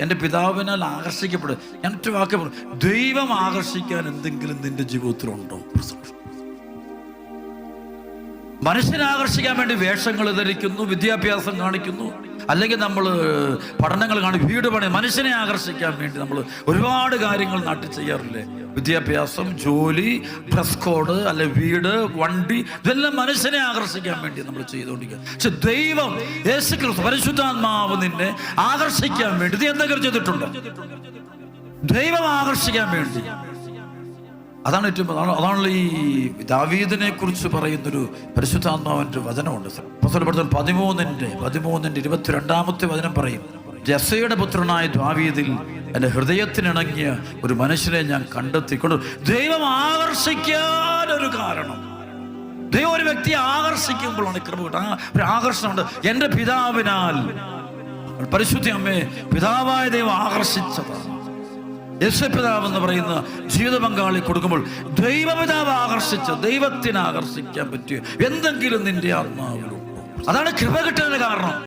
എന്റെ പിതാവിനാൽ ആകർഷിക്കപ്പെടും. ഞാൻ ഒറ്റ വാക്ക് പറഞ്ഞു ദൈവം ആകർഷിക്കാൻ എന്തെങ്കിലും നിന്റെ ജീവിതത്തിലുണ്ടോ? മനുഷ്യനെ ആകർഷിക്കാൻ വേണ്ടി വേഷങ്ങൾ ധരിക്കുന്നു വിദ്യാഭ്യാസം കാണിക്കുന്നു. അല്ലെങ്കിൽ നമ്മൾ പഠനങ്ങൾ കാണി വീട് പണി മനുഷ്യനെ ആകർഷിക്കാൻ വേണ്ടി നമ്മൾ ഒരുപാട് കാര്യങ്ങൾ നാട്ടിൽ ചെയ്യാറില്ലേ? വിദ്യാഭ്യാസം ജോലി ഡ്രസ് കോഡ് അല്ലെ വീട് വണ്ടി ഇതെല്ലാം മനുഷ്യനെ ആകർഷിക്കാൻ വേണ്ടി നമ്മൾ ചെയ്തുകൊണ്ടിരിക്കുക പക്ഷെ ദൈവം യേശു ക്രിസ്തു പരിശുദ്ധാത്മാവ് നിന്നെ ആകർഷിക്കാൻ വേണ്ടി ഇത് എന്തെങ്കിലും ചെയ്തിട്ടുണ്ടോ? ദൈവം ആകർഷിക്കാൻ വേണ്ടി. അതാണ് ഏറ്റവും അതാണ് അതാണല്ലോ ഈ ദാവീദിനെ കുറിച്ച് പറയുന്നൊരു പരിശുദ്ധാത്മാവിന്റെ വചനമുണ്ട്. പുസ്തകപ്പെടുത്തൽ പതിമൂന്നിന്റെ പതിമൂന്നിന്റെ ഇരുപത്തിരണ്ടാമത്തെ വചനം പറയും. ജസയുടെ പുത്രനായ ദാവീദിൽ എന്റെ ഹൃദയത്തിനിണങ്ങിയ ഒരു മനുഷ്യനെ ഞാൻ കണ്ടെത്തിക്കൊണ്ട് ദൈവം ആകർഷിക്കാൻ ഒരു കാരണം. ദൈവം ഒരു വ്യക്തിയെ ആകർഷിക്കുമ്പോഴാണ് കൃപ കിട്ടുക. ഒരു ആകർഷണമുണ്ട്. എന്റെ പിതാവിനാൽ പരിശുദ്ധി അമ്മേ പിതാവായ ദൈവം ആകർഷിച്ചതാണ്. യേശുപിതാവ് എന്ന് പറയുന്ന ജീവിത പങ്കാളി കൊടുക്കുമ്പോൾ ദൈവപിതാവ് ആകർഷിച്ച ദൈവത്തിനാകർഷിക്കാൻ പറ്റിയ എന്തെങ്കിലും നിന്റെ ആത്മാവിലുണ്ടോ? അതാണ് കൃപ കിട്ടുന്നതിന് കാരണം.